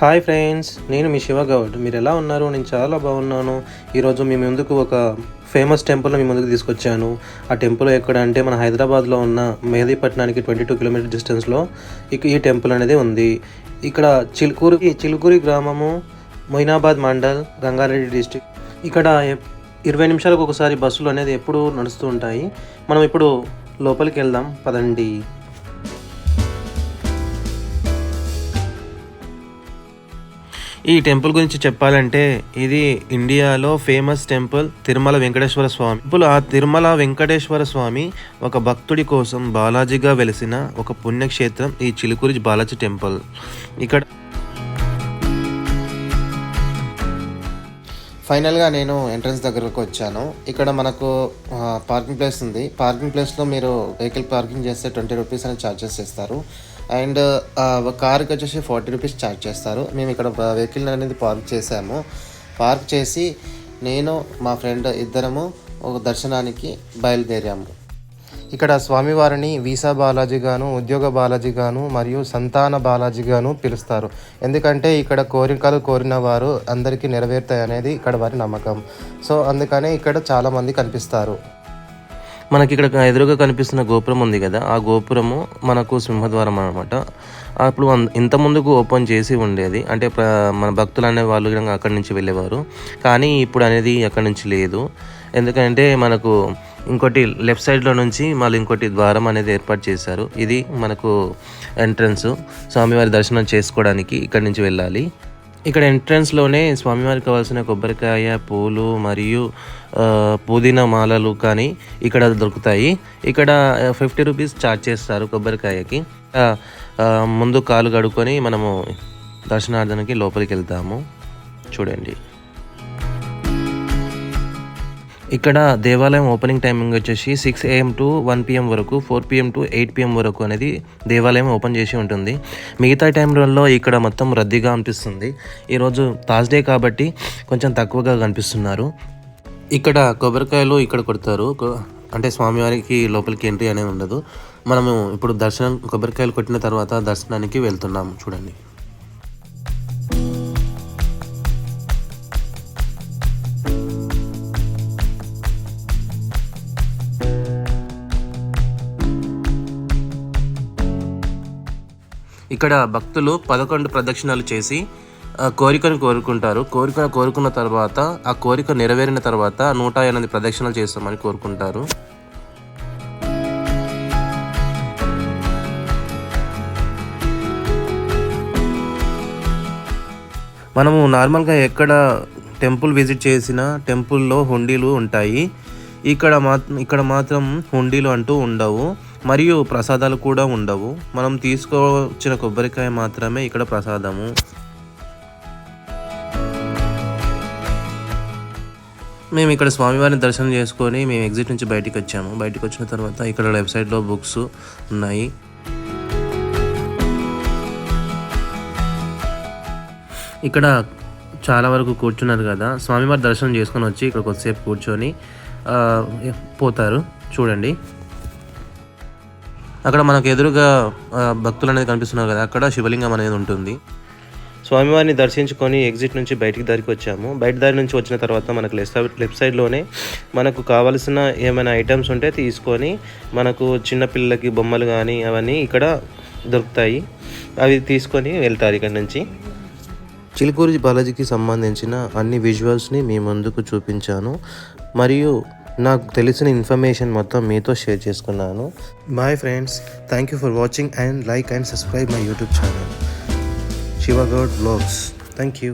Hi friends నేను మీ శివగౌడ్ మీరు ఎలా ఉన్నారు? నేను చాలా బాగున్నాను. ఈరోజు మీ ముందుకు ఒక ఫేమస్ టెంపుల్ మీ ముందుకు తీసుకొచ్చాను. ఆ టెంపుల్ ఎక్కడ అంటే మన హైదరాబాద్లో ఉన్న మెహదీపట్నానికి ట్వంటీ టూ కిలోమీటర్ డిస్టెన్స్లో ఇక ఈ టెంపుల్ అనేది ఉంది. ఇక్కడ చిలుకూరికి చిలుకూరి గ్రామము మొయినాబాద్ మండల్ రంగారెడ్డి డిస్టిక్ ఇక్కడ ఇరవై నిమిషాలకు ఒకసారి బస్సులు అనేది ఎప్పుడు నడుస్తూ ఉంటాయి. మనం ఇప్పుడు లోపలికి వెళ్దాం. పదండి. ఈ టెంపుల్ గురించి చెప్పాలంటే ఇది ఇండియాలో famous temple Tirumala Venkateswara Swami. Temple ఆ తిరుమల వెంకటేశ్వర స్వామి ఒక భక్తుడి కోసం బాలాజీగా వెలిసిన ఒక పుణ్యక్షేత్రం ఈ చిలుకూరి బాలాజీ టెంపుల్. ఇక్కడ ఫైనల్గా నేను ఎంట్రన్స్ దగ్గరకు వచ్చాను. ఇక్కడ మనకు పార్కింగ్ ప్లేస్ ఉంది. పార్కింగ్ ప్లేస్లో మీరు వెహికల్ పార్కింగ్ చేస్తే ట్వంటీ రూపీస్ అని ఛార్జెస్ చేస్తారు. అండ్ కార్కి వచ్చేసి ఫార్టీ రూపీస్ ఛార్జ్ చేస్తారు. మేము ఇక్కడ వెహికల్ అనేది పార్క్ చేసాము పార్క్ చేసి నేను మా ఫ్రెండ్ ఇద్దరము ఒక దర్శనానికి బయలుదేరాము. ఇక్కడ స్వామివారిని వీసా బాలాజీగాను ఉద్యోగ బాలాజీగాను మరియు సంతాన బాలాజీగాను పిలుస్తారు. ఎందుకంటే ఇక్కడ కోరికలు కోరిన వారు అందరికీ నెరవేరుతాయి అనేది ఇక్కడ వారి నమ్మకం. సో అందుకనే ఇక్కడ చాలామంది కనిపిస్తారు. మనకి ఇక్కడ ఎదురుగా కనిపిస్తున్న గోపురం ఉంది కదా ఆ గోపురము మనకు సింహద్వారం అనమాట అప్పుడు అన్- ఇంత ముందుకు ఓపెన్ చేసి ఉండేది. అంటే మన భక్తులు అనే వాళ్ళు అక్కడి నుంచి వెళ్ళేవారు. కానీ ఇప్పుడు అనేది అక్కడి నుంచి లేదు. ఎందుకంటే మనకు ఇంకోటి లెఫ్ట్ సైడ్లో నుంచి మళ్ళీ ఇంకోటి ద్వారం అనేది ఏర్పాటు చేశారు. ఇది మనకు ఎంట్రన్స్ స్వామివారి దర్శనం చేసుకోవడానికి ఇక్కడి నుంచి వెళ్ళాలి. ఇక్కడ ఎంట్రన్స్లోనే స్వామివారికి కావాల్సిన కొబ్బరికాయ పూలు మరియు పుదీనా మాలలు కానీ ఇక్కడ దొరుకుతాయి. ఇక్కడ ఫిఫ్టీ రూపీస్ ఛార్జ్ చేస్తారు కొబ్బరికాయకి. ముందు కాలు కడుక్కొని మనము దర్శనార్థనకి లోపలికి వెళ్తాము. చూడండి. ఇక్కడ దేవాలయం ఓపెనింగ్ టైమింగ్ వచ్చేసి six AM to one PM వరకు four PM to eight PM వరకు అనేది దేవాలయం ఓపెన్ చేసి ఉంటుంది. మిగతా టైంలలో ఇక్కడ మొత్తం రద్దీగా అనిపిస్తుంది. ఈరోజు థర్స్డే కాబట్టి కొంచెం తక్కువగా కనిపిస్తున్నారు. ఇక్కడ కొబ్బరికాయలు ఇక్కడ కొడతారు. అంటే స్వామివారికి లోపలికి ఎంట్రీ అనేది ఉండదు. మనము ఇప్పుడు దర్శనం కొబ్బరికాయలు కొట్టిన తర్వాత దర్శనానికి వెళ్తున్నాము. చూడండి. ఇక్కడ భక్తులు పదకొండు ప్రదక్షిణాలు చేసి ఆ, కోరికను కోరుకుంటారు. కోరికను కోరుకున్న తర్వాత ఆ కోరిక నెరవేరిన తర్వాత నూట ఎనిమిది ప్రదక్షిణలు చేస్తామని కోరుకుంటారు. మనము నార్మల్గా ఎక్కడ టెంపుల్ విజిట్ చేసినా టెంపుల్లో హుండీలు ఉంటాయి. ఇక్కడ మా ఇక్కడ మాత్రం హుండీలు అంటూ ఉండవు. మరియు ప్రసాదాలు కూడా ఉండవు. మనం తీసుకోవచ్చిన కొబ్బరికాయ మాత్రమే ఇక్కడ ప్రసాదము. మేము ఇక్కడ స్వామివారిని దర్శనం చేసుకొని మేము ఎగ్జిట్ నుంచి బయటికి వచ్చాము బయటికి వచ్చిన తర్వాత ఇక్కడ లెఫ్ట్ సైడ్లో బుక్స్ ఉన్నాయి. ఇక్కడ చాలా వరకు కూర్చున్నారు కదా. స్వామివారి దర్శనం చేసుకొని వచ్చి ఇక్కడ కొద్దిసేపు కూర్చొని పోతారు. చూడండి. అక్కడ మనకు ఎదురుగా భక్తులు అనేది కనిపిస్తున్నారు కదా అక్కడ శివలింగం అనేది ఉంటుంది. స్వామివారిని దర్శించుకొని ఎగ్జిట్ నుంచి బయటికి దారికి వచ్చాము. బయట దారి నుంచి వచ్చిన తర్వాత మనకు లెఫ్ట్ సైడ్ లెఫ్ట్ సైడ్లోనే మనకు కావలసిన ఏమైనా ఐటమ్స్ ఉంటే తీసుకొని మనకు చిన్నపిల్లలకి బొమ్మలు కానీ అవన్నీ ఇక్కడ దొరుకుతాయి. అవి తీసుకొని వెళ్తారు ఇక్కడ నుంచి. చిలుకూరి బాలాజీకి సంబంధించిన అన్ని విజువల్స్ని మీ ముందుకు చూపించాను. మరియు నాకు తెలిసిన ఇన్ఫర్మేషన్ మొత్తం మీతో షేర్ చేసుకున్నాను. Bye friends thank you for watching and like and subscribe my YouTube channel Shivagoud vlogs thank you